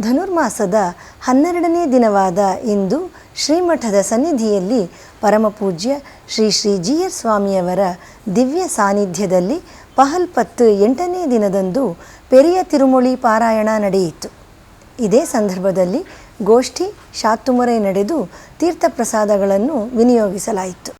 ಧನುರ್ಮಾಸದ ಹನ್ನೆರಡನೇ ದಿನವಾದ ಇಂದು ಶ್ರೀಮಠದ ಸನ್ನಿಧಿಯಲ್ಲಿ ಪರಮಪೂಜ್ಯ ಶ್ರೀ ಶ್ರೀ ಜಿ ಎಸ್ ಸ್ವಾಮಿಯವರ ದಿವ್ಯ ಸಾನ್ನಿಧ್ಯದಲ್ಲಿ ಪಹಲ್ಪತ್ತು ಎಂಟನೇ ದಿನದಂದು ಪೆರಿಯ ತಿರುಮುಳಿ ಪಾರಾಯಣ ನಡೆಯಿತು. ಇದೇ ಸಂದರ್ಭದಲ್ಲಿ ಗೋಷ್ಠಿ ಶಾತುಮೊರೆ ನಡೆದು ತೀರ್ಥಪ್ರಸಾದಗಳನ್ನು ವಿನಿಯೋಗಿಸಲಾಯಿತು.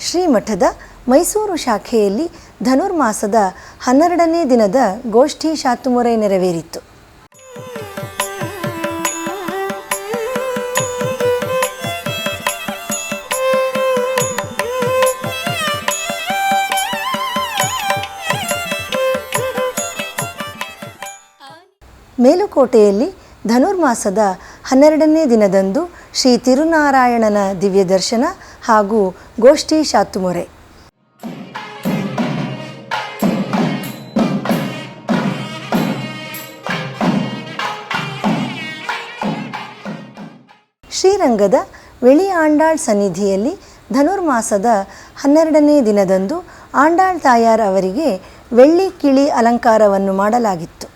ಶ್ರೀಮಠದ ಮೈಸೂರು ಶಾಖೆಯಲ್ಲಿ ಧನುರ್ಮಾಸದ ಹನ್ನೆರಡನೇ ದಿನದ ಗೋಷ್ಠಿ ಶಾತುಮೊರೆ ನೆರವೇರಿತು. ಮೇಲುಕೋಟೆಯಲ್ಲಿ ಧನುರ್ಮಾಸದ ಹನ್ನೆರಡನೇ ದಿನದಂದು ಶ್ರೀ ತಿರುನಾರಾಯಣನ ದಿವ್ಯ ದರ್ಶನ ಹಾಗೂ ಗೋಷ್ಠಿ ಶಾತುಮೊರೆ. ಶ್ರೀರಂಗದ ವೆಳಿ ಆಂಡಾಳ್ ಸನ್ನಿಧಿಯಲ್ಲಿ ಧನುರ್ಮಾಸದ ಹನ್ನೆರಡನೇ ದಿನದಂದು ಆಂಡಾಳ್ ತಾಯಾರ್ ಅವರಿಗೆ ವೆಳ್ಳಿ ಕಿಳಿ ಅಲಂಕಾರವನ್ನು ಮಾಡಲಾಗಿತ್ತು.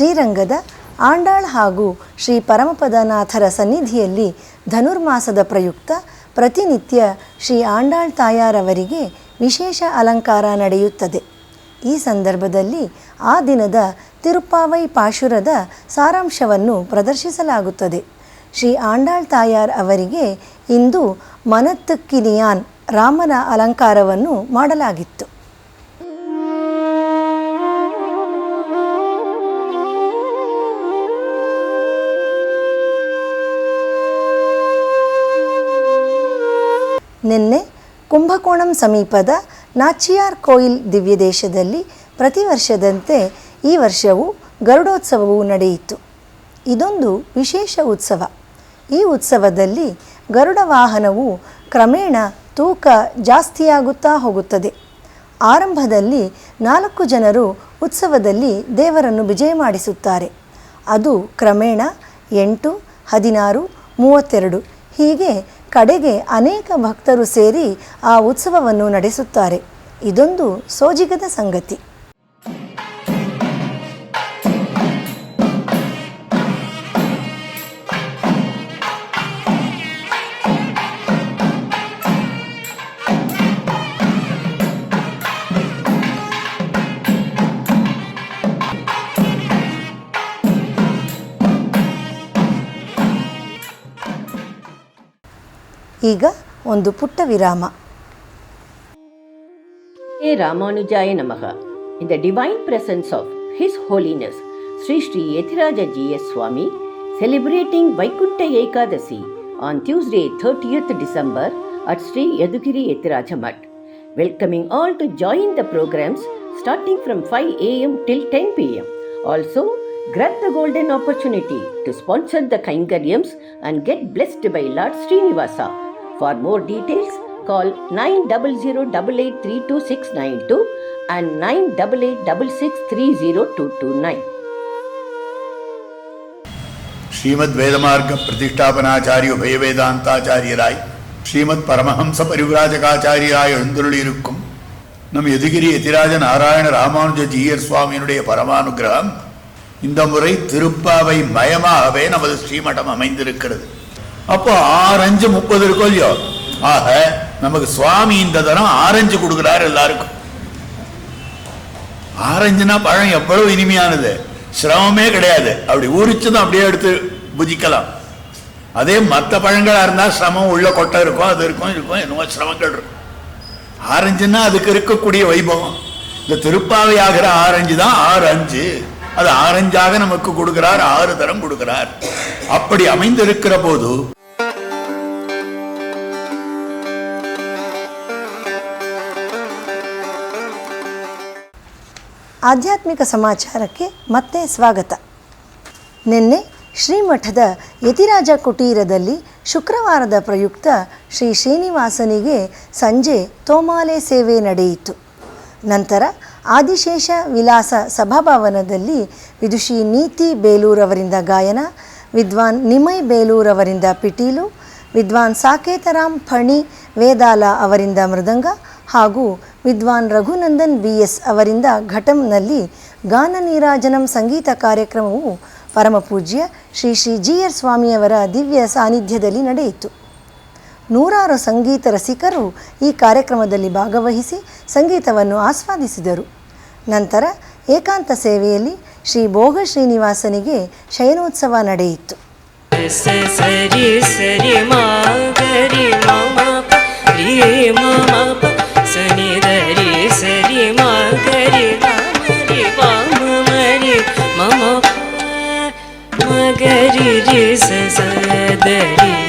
ಶ್ರೀರಂಗದ ಆಂಡಾಳ್ ಹಾಗೂ ಶ್ರೀ ಪರಮಪದನಾಥರ ಸನ್ನಿಧಿಯಲ್ಲಿ ಧನುರ್ಮಾಸದ ಪ್ರಯುಕ್ತ ಪ್ರತಿನಿತ್ಯ ಶ್ರೀ ಆಂಡಾಳ್ ತಾಯಾರವರಿಗೆ ವಿಶೇಷ ಅಲಂಕಾರ ನಡೆಯುತ್ತದೆ. ಈ ಸಂದರ್ಭದಲ್ಲಿ ಆ ದಿನದ ತಿರುಪ್ಪಾವೈ ಪಾಶುರದ ಸಾರಾಂಶವನ್ನು ಪ್ರದರ್ಶಿಸಲಾಗುತ್ತದೆ. ಶ್ರೀ ಆಂಡಾಳ್ ತಾಯಾರ್ ಅವರಿಗೆ ಇಂದು ಮನತ್ತಕ್ಕಿನಿಯಾನ್ ರಾಮನ ಅಲಂಕಾರವನ್ನು ಮಾಡಲಾಗಿತ್ತು. ನಿನ್ನೆ ಕುಂಭಕೋಣಂ ಸಮೀಪದ ನಾಚಿಯಾರ್ ಕೋಯಿಲ್ ದಿವ್ಯದೇಶದಲ್ಲಿ ಪ್ರತಿ ವರ್ಷದಂತೆ ಈ ವರ್ಷವೂ ಗರುಡೋತ್ಸವವು ನಡೆಯಿತು. ಇದೊಂದು ವಿಶೇಷ ಉತ್ಸವ. ಈ ಉತ್ಸವದಲ್ಲಿ ಗರುಡ ವಾಹನವು ಕ್ರಮೇಣ ತೂಕ ಜಾಸ್ತಿಯಾಗುತ್ತಾ ಹೋಗುತ್ತದೆ. ಆರಂಭದಲ್ಲಿ ನಾಲ್ಕು ಜನರು ಉತ್ಸವದಲ್ಲಿ ದೇವರನ್ನು ವಿಜಯ ಮಾಡಿಸುತ್ತಾರೆ. ಅದು ಕ್ರಮೇಣ ಎಂಟು, ಹದಿನಾರು, ಮೂವತ್ತೆರಡು ಹೀಗೆ ಕಡೆಗೆ ಅನೇಕ ಭಕ್ತರು ಸೇರಿ ಆ ಉತ್ಸವವನ್ನು ನಡೆಸುತ್ತಾರೆ. ಇದೊಂದು ಸೋಜಿಗದ ಸಂಗತಿ. ಈಗ ಒಂದು ಪುಟ್ಟ ವಿರಾಮ Hey Ramanujaya Namaha. In the divine presence of His Holiness Sri Sri Yetiraja G.S. Swami, celebrating Vaikunta Ekadasi on Tuesday 30th December at Sri Yadugiri Yetiraja Mat. Welcoming all to join the programs starting from 5 am till 10 pm. Also, grab the golden opportunity to sponsor the Kaingaryams and get blessed by Lord Srinivasa. for boat details call nine double zero double eight three two six nine two For more details, call 900883269 and 9886630229. श्रीमद् वेदमार्ग பிரதிஷ்டாபனாச்சாரிய உபயவேதாந்தாச்சாரியராய் ஸ்ரீமத் பரமஹம்ச பரிவிராஜகாச்சாரியராய் எழுந்தருளியிருக்கும் நம் எதுகிரி எதிராஜ நாராயண ராமானுஜ ஜீயர் சுவாமியினுடைய பரமானுகிரகம் இந்த முறை திருப்பாவை மயமாகவே நமது ஸ்ரீமடம் அமைந்திருக்கிறது அப்போ ஆரஞ்சு முப்பது இருக்கும் இல்லையோ? ஆக நமக்கு சுவாமி இந்த தரம் ஆரஞ்சு கொடுக்குறாரு எல்லாருக்கும். ஆரஞ்சுனா பழம் எவ்வளவு இனிமையானது. சிரமமே கிடையாது. அப்படி உரிச்சதும் அப்படியே எடுத்து புஜிக்கலாம். அதே மற்ற பழங்களா இருந்தா சிரமம் உள்ள கொட்டை இருக்கும் அது இருக்கும் இருக்கும் என்னமோ சிரமங்கள் இருக்கும். ஆரஞ்சுன்னா அதுக்கு இருக்கக்கூடிய வைபவம். இந்த திருப்பாவை ஆகிற ஆரஞ்சு தான் ஆரஞ்சு. அது ஆரஞ்சாக நமக்கு கொடுக்கிறார் ஆறு தரம் கொடுக்கிறார். அப்படி அமைந்திருக்கிற போது ಆಧ್ಯಾತ್ಮಿಕ ಸಮಾಚಾರಕ್ಕೆ ಮತ್ತೆ ಸ್ವಾಗತ. ನಿನ್ನೆ ಶ್ರೀಮಠದ ಯತಿರಾಜ ಕುಟೀರದಲ್ಲಿ ಶುಕ್ರವಾರದ ಪ್ರಯುಕ್ತ ಶ್ರೀ ಶ್ರೀನಿವಾಸನಿಗೆ ಸಂಜೆ ತೋಮಾಲೆ ಸೇವೆ ನಡೆಯಿತು. ನಂತರ ಆದಿಶೇಷ ವಿಲಾಸ ಸಭಾಭವನದಲ್ಲಿ ವಿದುಷಿ ನೀತಿ ಬೇಲೂರವರಿಂದ ಗಾಯನ, ವಿದ್ವಾನ್ ನಿಮೈ ಬೇಲೂರವರಿಂದ ಪಿಟೀಲು, ವಿದ್ವಾನ್ ಸಾಕೇತರಾಮ್ ಫಣಿ ವೇದಾಲ ಅವರಿಂದ ಮೃದಂಗ ಹಾಗೂ ವಿದ್ವಾನ್ ರಘುನಂದನ್ ಬಿ ಎಸ್ ಅವರಿಂದ ಘಟಂನಲ್ಲಿ ಗಾನ ನೀರಾಜನಂ ಸಂಗೀತ ಕಾರ್ಯಕ್ರಮವು ಪರಮಪೂಜ್ಯ ಶ್ರೀ ಶ್ರೀ ಜಿ ಆರ್ ಸ್ವಾಮಿಯವರ ದಿವ್ಯ ಸಾನ್ನಿಧ್ಯದಲ್ಲಿ ನಡೆಯಿತು. ನೂರಾರು ಸಂಗೀತ ರಸಿಕರು ಈ ಕಾರ್ಯಕ್ರಮದಲ್ಲಿ ಭಾಗವಹಿಸಿ ಸಂಗೀತವನ್ನು ಆಸ್ವಾದಿಸಿದರು. ನಂತರ ಏಕಾಂತ ಸೇವೆಯಲ್ಲಿ ಶ್ರೀ ಭೋಗ ಶ್ರೀನಿವಾಸನಿಗೆ ಶಯನೋತ್ಸವ ನಡೆಯಿತು. ಸರಿ ಸರಿ ri ri sa sa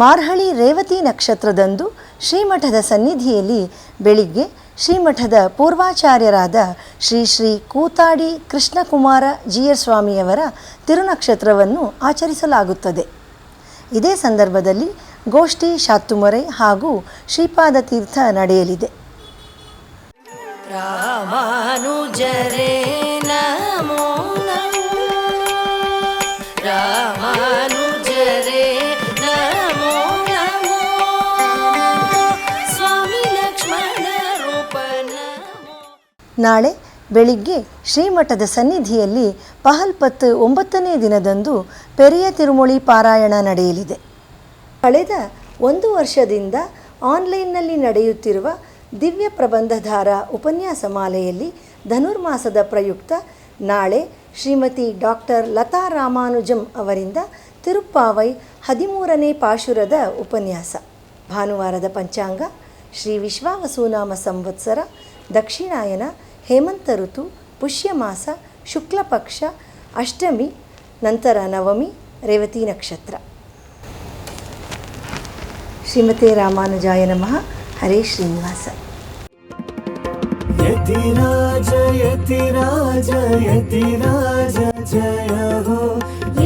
ಮಾರ್ಹಳಿ Revathi ನಕ್ಷತ್ರದಂದು ಶ್ರೀಮಠದ ಸನ್ನಿಧಿಯಲ್ಲಿ ಬೆಳಿಗ್ಗೆ ಶ್ರೀಮಠದ ಪೂರ್ವಾಚಾರ್ಯರಾದ ಶ್ರೀ ಶ್ರೀ ಕೂತಾಡಿ ಕೃಷ್ಣಕುಮಾರ ಜಿಯರ್ ಸ್ವಾಮಿಯವರ ತಿರುನಕ್ಷತ್ರವನ್ನು ಆಚರಿಸಲಾಗುತ್ತದೆ. ಇದೇ ಸಂದರ್ಭದಲ್ಲಿ ಗೋಷ್ಠಿ ಶಾತ್ತುಮೊರೆ ಹಾಗೂ ಶ್ರೀಪಾದ ತೀರ್ಥ ನಡೆಯಲಿದೆ. ರಾಮಾನುಜರೇ ನಾಳೆ ಬೆಳಿಗ್ಗೆ ಶ್ರೀಮಠದ ಸನ್ನಿಧಿಯಲ್ಲಿ ಪಹಲ್ಪತ್ ಒಂಬತ್ತನೇ ದಿನದಂದು ಪೆರಿಯ ತಿರುಮುಳಿ ಪಾರಾಯಣ ನಡೆಯಲಿದೆ. ಕಳೆದ ಒಂದು ವರ್ಷದಿಂದ ಆನ್ಲೈನ್ನಲ್ಲಿ ನಡೆಯುತ್ತಿರುವ ದಿವ್ಯ ಪ್ರಬಂಧಧಾರ ಉಪನ್ಯಾಸ ಮಾಲೆಯಲ್ಲಿ ಧನುರ್ಮಾಸದ ಪ್ರಯುಕ್ತ ನಾಳೆ ಶ್ರೀಮತಿ ಡಾಕ್ಟರ್ ಲತಾ ರಾಮಾನುಜಂ ಅವರಿಂದ ತಿರುಪ್ಪಾವೈ ಹದಿಮೂರನೇ ಪಾಶುರದ ಉಪನ್ಯಾಸ. ಭಾನುವಾರದ ಪಂಚಾಂಗ ಶ್ರೀ ವಿಶ್ವಾವಸೂನಾಮ ಸಂವತ್ಸರ, ದಕ್ಷಿಣಾಯನ ಹೇಮಂತ ಋತು ಪುಷ್ಯಮಾಸ ಶುಕ್ಲಪಕ್ಷ ಅಷ್ಟಮಿ ನಂತರ ನವಮಿ ರೇವತಿ ನಕ್ಷತ್ರ ಶ್ರೀಮತಿ ರಾಮಾನುಜಾಯ ನಮಃ ಹರೇ ಶ್ರೀನಿವಾಸ ಯತಿ ರಾಜ ಯತಿ ರಾಜ ಯತಿ ರಾಜ ಜಯ ಹೋ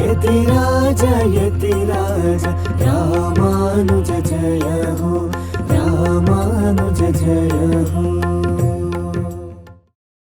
ಯತಿ ರಾಜ ಯತಿ ರಾಜ ರಾಮಾನುಜ ಜಯ ಹೋ ರಾಮಾನುಜ ಜಯ ಹೋ